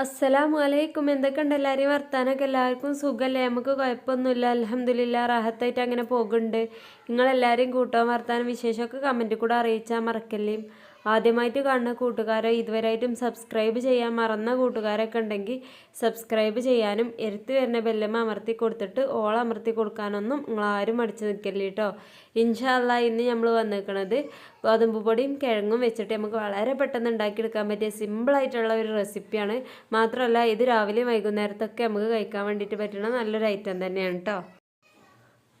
അസ്സലാമു അലൈക്കും എന്തൊക്കെയുണ്ട് എല്ലാവരെയും വർത്താനൊക്കെ എല്ലാവർക്കും സുഖമല്ലേ? നമുക്ക് കുഴപ്പമൊന്നുമില്ല. അലഹമ്മദില്ല റാഹത്തായിട്ട് അങ്ങനെ പോകുന്നുണ്ട്. നിങ്ങളെല്ലാവരെയും കൂട്ടവും വർത്താനം വിശേഷമൊക്കെ കമന്റിൽ കൂടെ അറിയിച്ചാൽ മറക്കല്ലേ? ആദ്യമായിട്ട് കാണുന്ന കൂട്ടുകാരോ ഇതുവരെയായിട്ടും സബ്സ്ക്രൈബ് ചെയ്യാൻ മറന്ന കൂട്ടുകാരൊക്കെ ഉണ്ടെങ്കിൽ സബ്സ്ക്രൈബ് ചെയ്യാനും എരുത്ത് വരുന്ന ബെല്ലമ്മ അമർത്തി കൊടുത്തിട്ട് ഓൾ അമർത്തി കൊടുക്കാനൊന്നും നിങ്ങളാരും അടിച്ചു നിൽക്കല്ലേ കേട്ടോ. ഇൻഷാല്ല ഇന്ന് നമ്മൾ വന്നിരിക്കുന്നത് ഗോതമ്പ് പൊടിയും കിഴങ്ങും വെച്ചിട്ട് നമുക്ക് വളരെ പെട്ടെന്ന് ഉണ്ടാക്കിയെടുക്കാൻ പറ്റിയ സിമ്പിളായിട്ടുള്ള ഒരു റെസിപ്പിയാണ് മാത്രമല്ല ഇത് രാവിലെ വൈകുന്നേരത്തൊക്കെ നമുക്ക് കഴിക്കാൻ വേണ്ടിയിട്ട് പറ്റുന്ന നല്ലൊരു ഐറ്റം തന്നെയാണ് കേട്ടോ.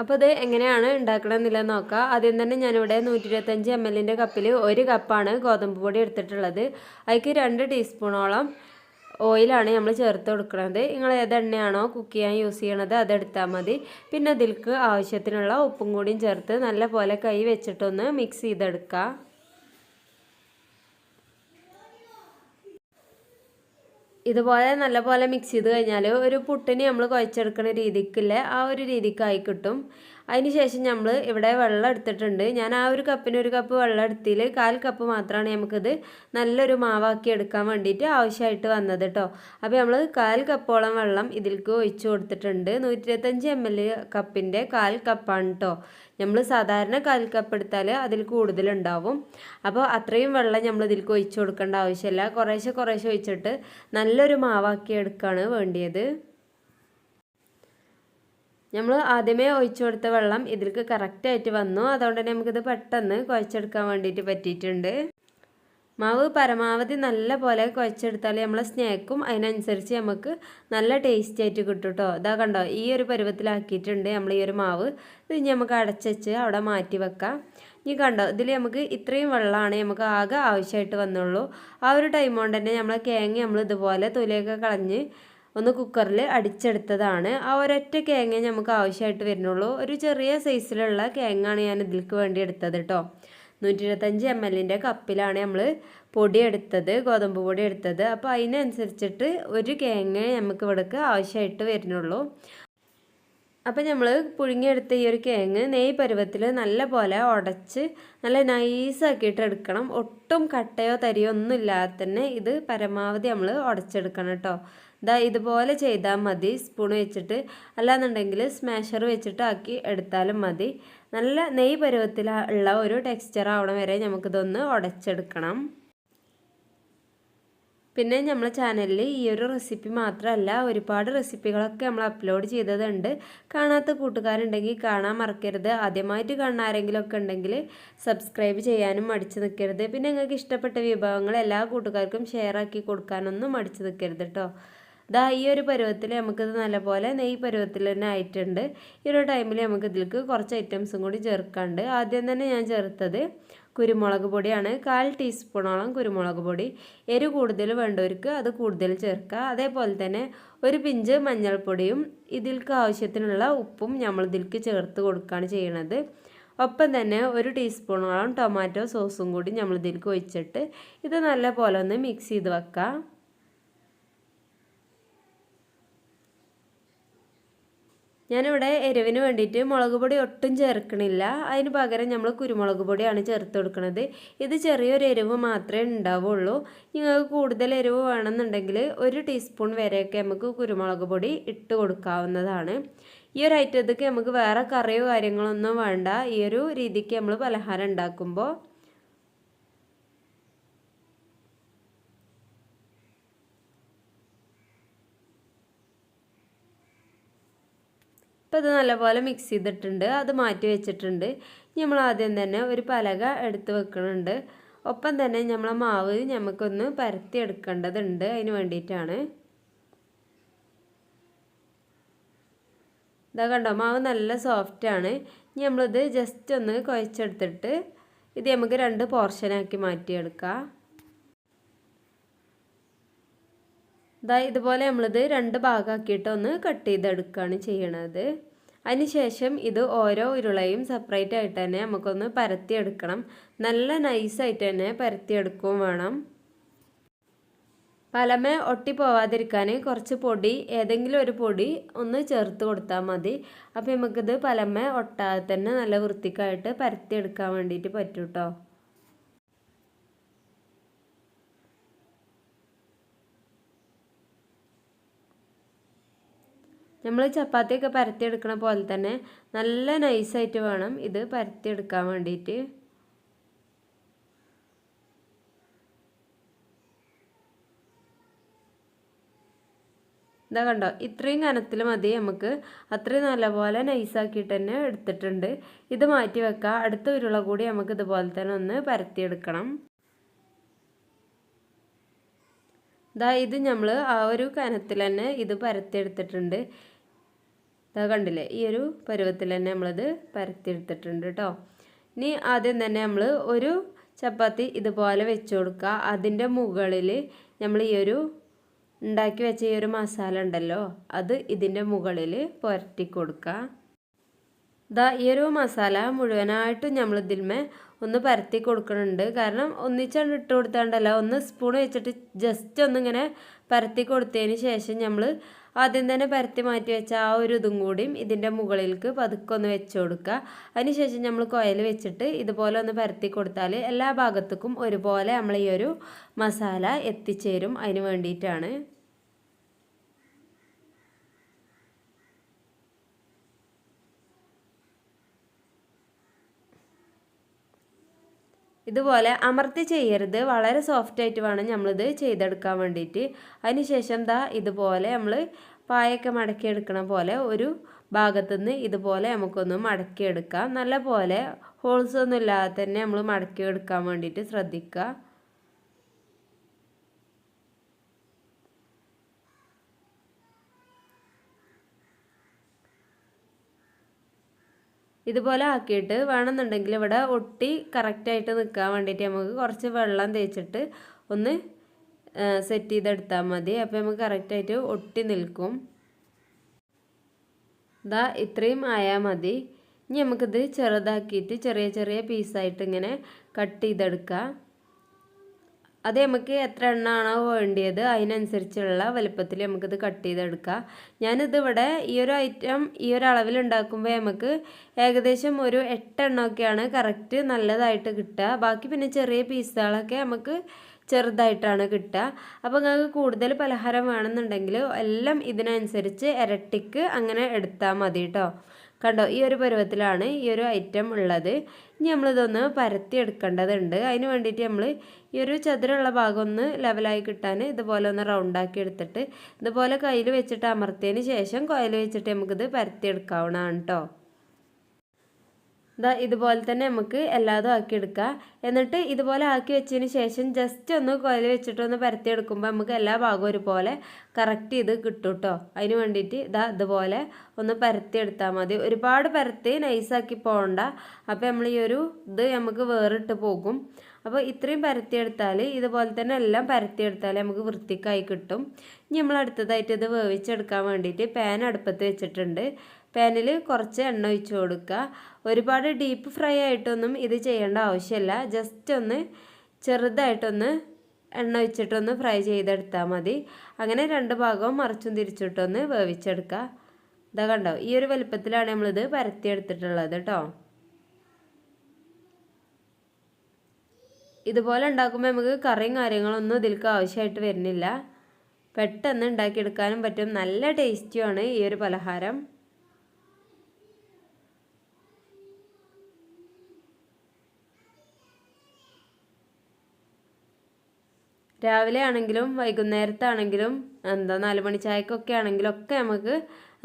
അപ്പോൾ ഇത് എങ്ങനെയാണ് ഉണ്ടാക്കണമെന്നില്ല നോക്കാം. ആദ്യം തന്നെ ഞാനിവിടെ നൂറ്റി ഇരുപത്തഞ്ച് എം എല്ലിന്റെ കപ്പിൽ ഒരു കപ്പാണ് ഗോതമ്പ് പൊടി എടുത്തിട്ടുള്ളത്. അതിക്ക് രണ്ട് ടീസ്പൂണോളം ഓയിലാണ് നമ്മൾ ചേർത്ത് കൊടുക്കുന്നത് നിങ്ങൾ ഏതെണ്ണയാണോ കുക്ക് ചെയ്യാൻ യൂസ് ചെയ്യണത് അതെടുത്താൽ മതി. പിന്നെ അതിൽക്ക് ആവശ്യത്തിനുള്ള ഉപ്പും കൂടിയും ചേർത്ത് നല്ല പോലെ കൈ വെച്ചിട്ടൊന്ന് മിക്സ് ചെയ്തെടുക്കുക ഇതുപോലെ നല്ലപോലെ മിക്സ് ചെയ്ത് കഴിഞ്ഞാൽ ഒരു പുട്ടിന് നമ്മൾ കുഴച്ചെടുക്കുന്ന രീതിക്കില്ല ആ ഒരു രീതിക്കായി കിട്ടും. അതിന് ശേഷം നമ്മൾ ഇവിടെ വെള്ളം എടുത്തിട്ടുണ്ട്. ഞാൻ ആ ഒരു കപ്പിന് ഒരു കപ്പ് വെള്ളം എടുത്തിൽ കാൽ കപ്പ് മാത്രമാണ് നമുക്കിത് നല്ലൊരു മാവാക്കി എടുക്കാൻ വേണ്ടിയിട്ട് ആവശ്യമായിട്ട് വന്നത് കേട്ടോ അപ്പോൾ നമ്മൾ കാൽ കപ്പോളം വെള്ളം ഇതിലേക്ക് ഒഴിച്ചു കൊടുത്തിട്ടുണ്ട്. നൂറ്റി ഇരുപത്തഞ്ച് എം എൽ കപ്പിന്റെ കാൽ കപ്പാണ് കേട്ടോ നമ്മൾ സാധാരണ കാൽ കപ്പ് എടുത്താൽ അതിൽ കൂടുതലുണ്ടാവും. അപ്പോൾ അത്രയും വെള്ളം നമ്മൾ ഇതിലേക്ക് ഒഴിച്ചു കൊടുക്കേണ്ട ആവശ്യമില്ല കുറേശ്ശെ കുറേശ്ശെ ഒഴിച്ചിട്ട് നല്ലൊരു മാവാക്കി എടുക്കുകയാണ് വേണ്ടിയത്. നമ്മൾ ആദ്യമേ ഒഴിച്ചു കൊടുത്ത വെള്ളം ഇതിലേക്ക് കറക്റ്റായിട്ട് വന്നു. അതുകൊണ്ട് തന്നെ നമുക്കിത് പെട്ടെന്ന് കുഴച്ചെടുക്കാൻ വേണ്ടിയിട്ട് പറ്റിയിട്ടുണ്ട്. മാവ് പരമാവധി നല്ല പോലെ കുഴച്ചെടുത്താൽ നമ്മളെ സ്നാക്കും അതിനനുസരിച്ച് നമുക്ക് നല്ല ടേസ്റ്റ് ആയിട്ട് കിട്ടും കേട്ടോ ഇതാ കണ്ടോ ഈ ഒരു പരുവത്തിലാക്കിയിട്ടുണ്ട് നമ്മൾ ഈ ഒരു മാവ്. ഇത് നമുക്ക് അടച്ചുവെച്ച് അവിടെ മാറ്റി വെക്കാം. ഇനി കണ്ടോ ഇതിൽ നമുക്ക് ഇത്രയും വെള്ളമാണ് നമുക്ക് ആകെ ആവശ്യമായിട്ട് വന്നുള്ളൂ. ആ ഒരു ടൈം കൊണ്ട് തന്നെ നമ്മളെ കേങ്ങ നമ്മൾ ഇതുപോലെ തൊലിയൊക്കെ കളഞ്ഞ് ഒന്ന് കുക്കറിൽ അടിച്ചെടുത്തതാണ്. ആ ഒരൊറ്റ കേങ്ങ നമുക്ക് ആവശ്യമായിട്ട് വരുന്നുള്ളൂ. ഒരു ചെറിയ സൈസിലുള്ള കേങ്ങാണ് ഞാൻ ഇതിലേക്ക് വേണ്ടി എടുത്തത് കേട്ടോ നൂറ്റി ഇരുപത്തഞ്ച് എം എല്ലിന്റെ കപ്പിലാണ് നമ്മൾ പൊടി എടുത്തത് ഗോതമ്പ് പൊടി എടുത്തത്. അപ്പോൾ അതിനനുസരിച്ചിട്ട് ഒരു കേങ്ങ നമുക്ക് ഇവിടേക്ക് ആവശ്യമായിട്ട് വരുന്നുള്ളൂ. അപ്പോൾ നമ്മൾ പുഴുങ്ങിയെടുത്ത ഈ ഒരു കിഴങ്ങ് നെയ് പരുവത്തിൽ നല്ല പോലെ ഉടച്ച് നല്ല നൈസാക്കിയിട്ട് എടുക്കണം. ഒട്ടും കട്ടയോ തരിയോ ഒന്നും ഇല്ലാതെ തന്നെ ഇത് പരമാവധി നമ്മൾ ഉടച്ചെടുക്കണം കേട്ടോ ഇതാ ഇതുപോലെ ചെയ്താൽ മതി. സ്പൂൺ വെച്ചിട്ട് അല്ലാന്നുണ്ടെങ്കിൽ സ്മാഷർ വെച്ചിട്ട് ആക്കി എടുത്താലും മതി. നല്ല നെയ് പരുവത്തിലുള്ള ഒരു ടെക്സ്ചർ ആവണം വരെ നമുക്കിതൊന്ന് ഉടച്ചെടുക്കണം പിന്നെ നമ്മളെ ചാനലിൽ ഈ ഒരു റെസിപ്പി മാത്രമല്ല ഒരുപാട് റെസിപ്പികളൊക്കെ നമ്മൾ അപ്ലോഡ് ചെയ്തതുണ്ട്. കാണാത്ത കൂട്ടുകാരുണ്ടെങ്കിൽ കാണാൻ മറക്കരുത്. ആദ്യമായിട്ട് കാണുന്ന ആരെങ്കിലും ഒക്കെ ഉണ്ടെങ്കിൽ സബ്സ്ക്രൈബ് ചെയ്യാനും മടിച്ചു നിൽക്കരുത് പിന്നെ നിങ്ങൾക്ക് ഇഷ്ടപ്പെട്ട വിഭവങ്ങൾ എല്ലാ കൂട്ടുകാർക്കും ഷെയർ ആക്കി കൊടുക്കാനൊന്നും മടിച്ചു നിൽക്കരുത് കേട്ടോ ദാ ഈ ഒരു പരുവത്തിൽ നമുക്കിത് നല്ലപോലെ നെയ് പരുവത്തിൽ തന്നെ ആയിട്ടുണ്ട്. ഈ ഒരു ടൈമിൽ നമുക്ക് ഇതിലേക്ക് കുറച്ച് ഐറ്റംസും കൂടി ചേർക്കാണ്ട്. ആദ്യം തന്നെ ഞാൻ ചേർത്തത് കുരുമുളക് പൊടിയാണ്. കാൽ ടീസ്പൂണോളം കുരുമുളക് പൊടി. എരി കൂടുതൽ വേണ്ടവർക്ക് അത് കൂടുതൽ ചേർക്കുക അതേപോലെ തന്നെ ഒരു പിഞ്ച് മഞ്ഞൾപ്പൊടിയും ഇതിൽക്ക് ആവശ്യത്തിനുള്ള ഉപ്പും നമ്മൾ ഇതിൽക്ക് ചേർത്ത് കൊടുക്കുകയാണ് ചെയ്യണത്. ഒപ്പം തന്നെ ഒരു ടീസ്പൂണോളം ടൊമാറ്റോ സോസും കൂടി നമ്മൾ ഇതിൽക്ക് ഒഴിച്ചിട്ട് ഇത് നല്ല പോലെ ഒന്ന് മിക്സ് ചെയ്ത് വെക്കാം. ഞാനിവിടെ എരിവിന് വേണ്ടിയിട്ട് മുളക് പൊടി ഒട്ടും ചേർക്കണില്ല. അതിന് പകരം നമ്മൾ കുരുമുളക് പൊടിയാണ് ചേർത്ത് കൊടുക്കുന്നത് ഇത് ചെറിയൊരു എരിവ് മാത്രമേ ഉണ്ടാവുള്ളൂ. നിങ്ങൾക്ക് കൂടുതൽ എരിവ് വേണമെന്നുണ്ടെങ്കിൽ ഒരു ടീസ്പൂൺ വരെയൊക്കെ നമുക്ക് കുരുമുളക് പൊടി ഇട്ട് കൊടുക്കാവുന്നതാണ്. ഈ ഒരു ഐറ്റത്തേക്ക് നമുക്ക് വേറെ കറിയോ കാര്യങ്ങളൊന്നും വേണ്ട. ഈ ഒരു രീതിക്ക് നമ്മൾ പലഹാരം ഉണ്ടാക്കുമ്പോൾ ഇപ്പോൾ ഇത് നല്ലപോലെ മിക്സ് ചെയ്തിട്ടുണ്ട്. അത് മാറ്റി വെച്ചിട്ടുണ്ട്. നമ്മൾ ആദ്യം തന്നെ ഒരു പലക എടുത്ത് വെക്കുന്നുണ്ട് ഒപ്പം തന്നെ നമ്മളെ മാവ് നമുക്കൊന്ന് പരത്തി എടുക്കേണ്ടതുണ്ട് അതിന് വേണ്ടിയിട്ടാണ്. ഇതാ കണ്ടോ മാവ് നല്ല സോഫ്റ്റാണ് ഇനി നമ്മളിത് ജസ്റ്റ് ഒന്ന് കുഴച്ചെടുത്തിട്ട് ഇത് നമുക്ക് രണ്ട് പോർഷനാക്കി മാറ്റിയെടുക്കാം. ഇതാ ഇതുപോലെ നമ്മളിത് രണ്ട് ഭാഗമാക്കിയിട്ട് ഒന്ന് കട്ട് ചെയ്തെടുക്കുകയാണ് ചെയ്യണത്. അതിനുശേഷം ഇത് ഓരോ ഉരുളയും സെപ്പറേറ്റ് ആയിട്ട് തന്നെ നമുക്കൊന്ന് പരത്തിയെടുക്കണം. നല്ല നൈസായിട്ട് തന്നെ പരത്തിയെടുക്കുകയും വേണം. പലമേ ഒട്ടി പോവാതിരിക്കാൻ കുറച്ച് പൊടി ഏതെങ്കിലും ഒരു പൊടി ഒന്ന് ചേർത്ത് കൊടുത്താൽ മതി. അപ്പോൾ നമുക്കിത് പലമേ ഒട്ടാതെ തന്നെ നല്ല വൃത്തിക്കായിട്ട് പരത്തിയെടുക്കാൻ വേണ്ടിയിട്ട് പറ്റും കേട്ടോ നമ്മൾ ചപ്പാത്തിയൊക്കെ പരത്തിയെടുക്കണ പോലെ തന്നെ നല്ല നൈസായിട്ട് വേണം ഇത് പരത്തിയെടുക്കാൻ വേണ്ടിയിട്ട് ഇതാ കണ്ടോ? ഇത്രയും കനത്തിൽ മതി നമുക്ക്. അത്രയും നല്ലപോലെ നൈസാക്കിയിട്ട് തന്നെ എടുത്തിട്ടുണ്ട്. ഇത് മാറ്റി വെക്കുക അടുത്ത ഉരുള കൂടി നമുക്ക് ഇതുപോലെ തന്നെ ഒന്ന് പരത്തിയെടുക്കണം. ഇതാ ഇത് നമ്മൾ ആ ഒരു കനത്തിൽ തന്നെ ഇത് പരത്തിയെടുത്തിട്ടുണ്ട്. ഇതാ കണ്ടില്ലേ? ഈ ഒരു പരുവത്തിൽ തന്നെ നമ്മളിത് പരത്തിയെടുത്തിട്ടുണ്ട് കേട്ടോ ഇനി ആദ്യം തന്നെ നമ്മൾ ഒരു ചപ്പാത്തി ഇതുപോലെ വെച്ച് കൊടുക്കുക. അതിന്റെ മുകളിൽ നമ്മൾ ഈ ഒരു ഉണ്ടാക്കി വെച്ച ഈ ഒരു മസാല ഉണ്ടല്ലോ അത് ഇതിന്റെ മുകളിൽ പുരട്ടി കൊടുക്കുക. ഇതാ ഈ ഒരു മസാല മുഴുവനായിട്ടും നമ്മൾ ഇതിന്മേ ഒന്ന് പരത്തി കൊടുക്കുന്നുണ്ട് കാരണം ഒന്നിച്ചാണ് ഇട്ട് കൊടുത്താണ്ടല്ലോ ഒന്ന് സ്പൂൺ വെച്ചിട്ട് ജസ്റ്റ് ഒന്നിങ്ങനെ പരത്തി കൊടുത്തതിന് ശേഷം നമ്മൾ ആദ്യം തന്നെ പരത്തി മാറ്റി വെച്ച ആ ഒരു ഇതും കൂടിയും ഇതിന്റെ മുകളിലേക്ക് പതുക്കെ ഒന്ന് വെച്ച് കൊടുക്കുക. അതിനുശേഷം നമ്മൾ കോയൽ വെച്ചിട്ട് ഇതുപോലെ ഒന്ന് പരത്തി കൊടുത്താൽ എല്ലാ ഭാഗത്തേക്കും ഒരുപോലെ നമ്മൾ ഈ ഒരു മസാല എത്തിച്ചേരും. അതിന് വേണ്ടിയിട്ടാണ്. ഇതുപോലെ അമർത്തി ചെയ്യരുത്. വളരെ സോഫ്റ്റ് ആയിട്ട് വേണം നമ്മളിത് ചെയ്തെടുക്കാൻ വേണ്ടിയിട്ട്. അതിനുശേഷം ദാ ഇതുപോലെ നമ്മൾ പായൊക്കെ മടക്കിയെടുക്കണ പോലെ ഒരു ഭാഗത്തുനിന്ന് ഇതുപോലെ നമുക്കൊന്ന് മടക്കിയെടുക്കാം. നല്ല പോലെ ഹോൾസൊന്നും ഇല്ലാതെ തന്നെ നമ്മൾ മടക്കിയെടുക്കാൻ വേണ്ടിയിട്ട് ശ്രദ്ധിക്കുക. ഇതുപോലെ ആക്കിയിട്ട് വേണമെന്നുണ്ടെങ്കിൽ ഇവിടെ ഒട്ടി കറക്റ്റായിട്ട് നിൽക്കാൻ വേണ്ടിയിട്ട് നമുക്ക് കുറച്ച് വെള്ളം തേച്ചിട്ട് ഒന്ന് സെറ്റ് ചെയ്തെടുത്താൽ മതി. അപ്പോൾ നമുക്ക് കറക്റ്റായിട്ട് ഒട്ടി നിൽക്കും. ഇതാ ഇത്രയും ആയാൽ മതി. ഇനി നമുക്കിത് ചെറുതാക്കിയിട്ട് ചെറിയ ചെറിയ പീസായിട്ട് ഇങ്ങനെ കട്ട് ചെയ്തെടുക്കാം. അത് നമുക്ക് എത്ര എണ്ണമാണോ വേണ്ടിയത് അതിനനുസരിച്ചുള്ള വലുപ്പത്തിൽ നമുക്കിത് കട്ട് ചെയ്തെടുക്കാം. ഞാനിതിവിടെ ഈ ഒരു ഐറ്റം ഈ ഒരു അളവിൽ ഉണ്ടാക്കുമ്പോൾ നമുക്ക് ഏകദേശം ഒരു എട്ടെണ്ണമൊക്കെയാണ് കറക്റ്റ് നല്ലതായിട്ട് കിട്ടുക. ബാക്കി പിന്നെ ചെറിയ പീസുകളൊക്കെ നമുക്ക് ചെറുതായിട്ടാണ് കിട്ടുക. അപ്പോൾ നിങ്ങൾക്ക് കൂടുതൽ പലഹാരം വേണമെന്നുണ്ടെങ്കിൽ എല്ലാം ഇതിനനുസരിച്ച് ഇരട്ടിക്ക് അങ്ങനെ എടുത്താൽ മതി കേട്ടോ. കണ്ടോ ഈ ഒരു പരുവത്തിലാണ് ഈ ഒരു ഐറ്റം ഉള്ളത്. ഇനി നമ്മളിതൊന്ന് പരത്തി എടുക്കേണ്ടതുണ്ട്. അതിന് വേണ്ടിയിട്ട് നമ്മൾ ഈ ഒരു ചതുരമുള്ള ഭാഗം ഒന്ന് ലെവലായി കിട്ടാൻ ഇതുപോലെ ഒന്ന് റൗണ്ടാക്കി എടുത്തിട്ട് ഇതുപോലെ കയ്യിൽ വെച്ചിട്ട് അമർത്തിയതിന് ശേഷം കോയിൽ വെച്ചിട്ട് നമുക്കിത് പരത്തി എടുക്കാവുന്നതാണ് കേട്ടോ ഇതാ ഇതുപോലെ തന്നെ നമുക്ക് എല്ലാതും ആക്കി എടുക്കാം എന്നിട്ട് ഇതുപോലെ ആക്കി വെച്ചതിന് ശേഷം ജസ്റ്റ് ഒന്ന് കൊല വെച്ചിട്ടൊന്ന് പരത്തിയെടുക്കുമ്പോൾ നമുക്ക് എല്ലാ ഭാഗവും ഒരുപോലെ കറക്റ്റ് ചെയ്ത് കിട്ടും കേട്ടോ അതിന് വേണ്ടിയിട്ട് ഇതാ ഇതുപോലെ ഒന്ന് പരത്തിയെടുത്താൽ മതി. ഒരുപാട് പരത്തി നൈസാക്കി പോകണ്ട അപ്പോൾ നമ്മൾ ഈ ഒരു ഇത് നമുക്ക് വേറിട്ട് പോകും. അപ്പോൾ ഇത്രയും പരത്തിയെടുത്താൽ ഇതുപോലെ തന്നെ എല്ലാം പരത്തിയെടുത്താൽ നമുക്ക് വൃത്തിക്കായി കിട്ടും. ഇനി നമ്മൾ അടുത്തതായിട്ട് ഇത് വേവിച്ചെടുക്കാൻ വേണ്ടിയിട്ട് പാൻ അടുപ്പത്ത് വെച്ചിട്ടുണ്ട്. പാനിൽ കുറച്ച് എണ്ണ ഒഴിച്ച് കൊടുക്കുക. ഒരുപാട് ഡീപ്പ് ഫ്രൈ ആയിട്ടൊന്നും ഇത് ചെയ്യേണ്ട ആവശ്യമില്ല. ജസ്റ്റ് ഒന്ന് ചെറുതായിട്ടൊന്ന് എണ്ണ ഒഴിച്ചിട്ടൊന്ന് ഫ്രൈ ചെയ്തെടുത്താൽ മതി. അങ്ങനെ രണ്ട് ഭാഗവും മറിച്ചും തിരിച്ചിട്ടൊന്ന് വേവിച്ചെടുക്കുക. ഇതാ കണ്ടോ ഈ ഒരു വലുപ്പത്തിലാണ് നമ്മളിത് പരത്തിയെടുത്തിട്ടുള്ളത് കേട്ടോ. ഇതുപോലെ ഉണ്ടാക്കുമ്പോൾ നമുക്ക് കറിയും കാര്യങ്ങളൊന്നും ഇതിലേക്ക് ആവശ്യമായിട്ട് വരുന്നില്ല. പെട്ടെന്ന് ഉണ്ടാക്കിയെടുക്കാനും പറ്റും. നല്ല ടേസ്റ്റിയാണ് ഈ ഒരു പലഹാരം. രാവിലെ ആണെങ്കിലും വൈകുന്നേരത്താണെങ്കിലും എന്താ നാല് മണി ചായക്കൊക്കെ ആണെങ്കിലും ഒക്കെ നമുക്ക്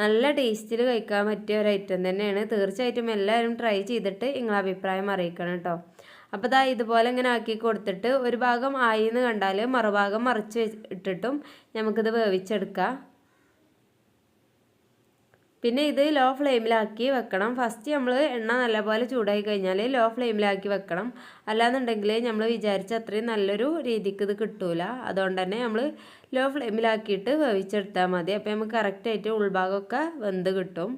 നല്ല ടേസ്റ്റിൽ കഴിക്കാൻ പറ്റിയ ഒരു ഐറ്റം തന്നെയാണ്. തീർച്ചയായിട്ടും എല്ലാവരും ട്രൈ ചെയ്തിട്ട് നിങ്ങളെ അഭിപ്രായം അറിയിക്കണം കേട്ടോ അപ്പോൾ ഇതാ ഇതുപോലെ ഇങ്ങനെ ആക്കി കൊടുത്തിട്ട് ഒരു ഭാഗം ആയി എന്ന് കണ്ടാൽ മറുഭാഗം മറിച്ച് ഇട്ടിട്ടും നമുക്കിത് വേവിച്ചെടുക്കാം. പിന്നെ ഇത് ലോ ഫ്ലെയിമിലാക്കി വെക്കണം. ഫസ്റ്റ് നമ്മൾ എണ്ണ നല്ലപോലെ ചൂടായി കഴിഞ്ഞാൽ ലോ ഫ്ലെയിമിലാക്കി വെക്കണം. അല്ലാന്നുണ്ടെങ്കിൽ നമ്മൾ വിചാരിച്ച അത്രയും നല്ലൊരു രീതിക്ക് ഇത് കിട്ടൂല. അതുകൊണ്ട് തന്നെ നമ്മൾ ലോ ഫ്ലെയിമിലാക്കിയിട്ട് വേവിച്ചെടുത്താൽ മതി. അപ്പോൾ നമുക്ക് കറക്റ്റായിട്ട് ഉൾഭാഗമൊക്കെ വെന്ത് കിട്ടും.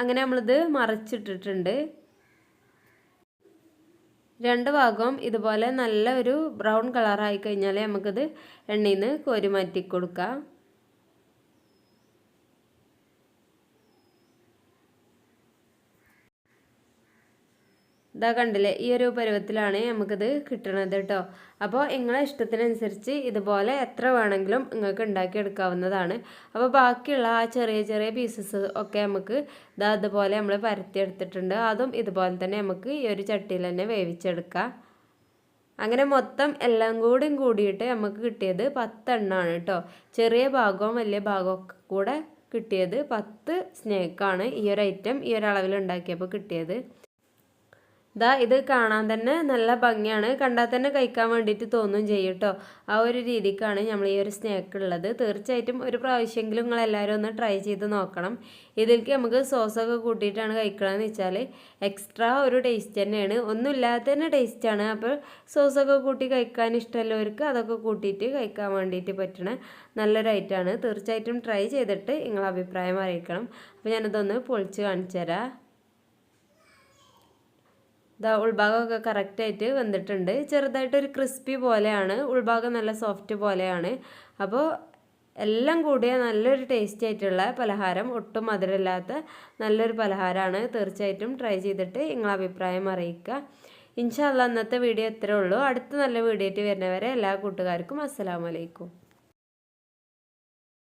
അങ്ങനെ നമ്മളിത് മറിച്ചിട്ടിട്ടുണ്ട്. രണ്ട് ഭാഗവും ഇതുപോലെ നല്ല ഒരു ബ്രൗൺ കളറായി കഴിഞ്ഞാൽ നമുക്കിത് എണ്ണയിൽ നിന്ന് കോരി മാറ്റി കൊടുക്കാം. ഇതാ കണ്ടില്ലേ ഈ ഒരു പരുവത്തിലാണ് നമുക്കിത് കിട്ടണത് കേട്ടോ അപ്പോൾ നിങ്ങളെ ഇഷ്ടത്തിനനുസരിച്ച് ഇതുപോലെ എത്ര വേണമെങ്കിലും നിങ്ങൾക്ക് ഉണ്ടാക്കിയെടുക്കാവുന്നതാണ്. അപ്പോൾ ബാക്കിയുള്ള ആ ചെറിയ ചെറിയ പീസസ് ഒക്കെ നമുക്ക് ഇതാ ഇതുപോലെ നമ്മൾ പരത്തിയെടുത്തിട്ടുണ്ട്. അതും ഇതുപോലെ തന്നെ നമുക്ക് ഈ ഒരു ചട്ടിയിൽ തന്നെ വേവിച്ചെടുക്കാം. അങ്ങനെ മൊത്തം എല്ലാം കൂടി കൂടിയിട്ട് നമുക്ക് കിട്ടിയത് പത്തെണ്ണമാണ് കേട്ടോ ചെറിയ ഭാഗവും വലിയ ഭാഗവും കൂടെ കിട്ടിയത് പത്ത് സ്നേക്കാണ് ഈ ഒരു ഐറ്റം ഈ ഒരു അളവിൽ ഉണ്ടാക്കിയപ്പോൾ കിട്ടിയത്. ഇതാ ഇത് കാണാൻ തന്നെ നല്ല ഭംഗിയാണ്. കണ്ടാൽ തന്നെ കഴിക്കാൻ വേണ്ടിയിട്ട് തോന്നും ചെയ്യും കേട്ടോ ആ ഒരു രീതിക്കാണ് നമ്മൾ ഈ ഒരു സ്നാക്ക് ഉള്ളത്. തീർച്ചയായിട്ടും ഒരു പ്രാവശ്യമെങ്കിലും നിങ്ങൾ എല്ലാവരും ഒന്ന് ട്രൈ ചെയ്ത് നോക്കണം. ഇതിലേക്ക് നമുക്ക് സോസൊക്കെ കൂട്ടിയിട്ടാണ് കഴിക്കണമെന്ന് വെച്ചാൽ എക്സ്ട്രാ ഒരു ടേസ്റ്റ് തന്നെയാണ്. ഒന്നുമില്ലാതെ തന്നെ ടേസ്റ്റാണ് അപ്പോൾ സോസൊക്കെ കൂട്ടി കഴിക്കാൻ ഇഷ്ടമുള്ളവർക്ക് അതൊക്കെ കൂട്ടിയിട്ട് കഴിക്കാൻ വേണ്ടിയിട്ട് പറ്റണ നല്ലൊരു ഐറ്റമാണ് തീർച്ചയായിട്ടും ട്രൈ ചെയ്തിട്ട് നിങ്ങളെ അഭിപ്രായം അറിയിക്കണം. അപ്പോൾ ഞാനതൊന്ന് പൊളിച്ച് കാണിച്ചു തരാം ഇതാ ഉൾഭാഗമൊക്കെ കറക്റ്റായിട്ട് വെന്തിട്ടുണ്ട് ചെറുതായിട്ടൊരു ക്രിസ്പി പോലെയാണ്. ഉൾഭാഗം നല്ല സോഫ്റ്റ് പോലെയാണ്. അപ്പോൾ എല്ലാം കൂടിയ നല്ലൊരു ടേസ്റ്റി ആയിട്ടുള്ള പലഹാരം. ഒട്ടും മധുരമില്ലാത്ത നല്ലൊരു പലഹാരമാണ്. തീർച്ചയായിട്ടും ട്രൈ ചെയ്തിട്ട് നിങ്ങളെ അഭിപ്രായം അറിയിക്കുക. ഇൻഷാല്ല അന്നത്തെ വീഡിയോ എത്ര ഉള്ളൂ. അടുത്ത നല്ല വീഡിയോ ആയിട്ട് വരുന്നവരെ എല്ലാ കൂട്ടുകാർക്കും അസ്സലാമലൈക്കും